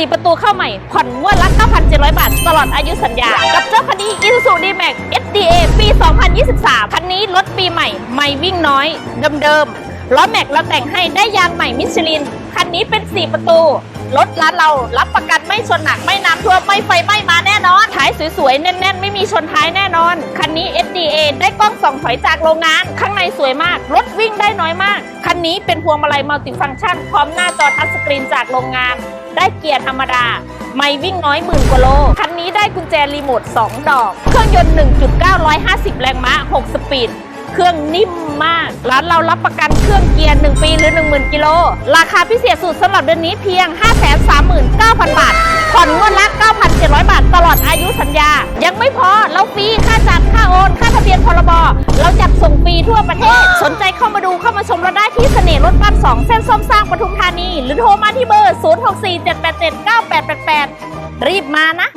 4 ประตูเข้าใหม่ ผ่อนงวดละ 9,700 บาท ตลอดอายุสัญญา กับเจ้าคันนี้ Isuzu D-Max SDA ปี 2023 คันนี้รถปีใหม่ ไม่วิ่งน้อย เดิมๆ ล้อแม็กเราแต่งให้ได้ยางใหม่มิชลิน คันนี้เป็น 4 ประตู รถร้านเรารับประกันไม่ชนหนัก ไม่น้ำท่วม ไม่ไฟไหม้มาแน่นอน ท้ายสวยๆ แน่นๆ ไม่มีชนท้ายแน่นอน คันนี้ SDA ได้กล้องส่องถอยจากโรงงาน ข้างในสวยมาก รถวิ่งได้น้อยมาก คันนี้เป็นพวงมาลัยมัลติฟังก์ชัน พร้อมหน้าจอทัชสกรีนจากโรงงาน ได้เกียร์ธรรมดา ไม่วิ่งน้อยหมื่นกว่าโล คันนี้ได้กุญแจรีโมท 2 ดอก เครื่องยนต์ 1.950 แรงม้า 6 สปีด เครื่องนิ่มมาก ร้านเรารับประกันเครื่องเกียร์ 1 ปีหรือ 10,000 กิโล ราคาพิเศษสุดสำหรับเดือนนี้เพียง 539,000 บาท ผ่อนงวดละ 9,700 บาทตลอดอายุสัญญา ยังไม่พอ ทั่วประเทศ สนใจเข้ามาดูเข้ามาชมเราได้ที่เสน่ห์รถบ้าน2เส้นส้มสร้างปทุมธานี หรือโทรมาที่เบอร์ 0647879888 รีบมานะ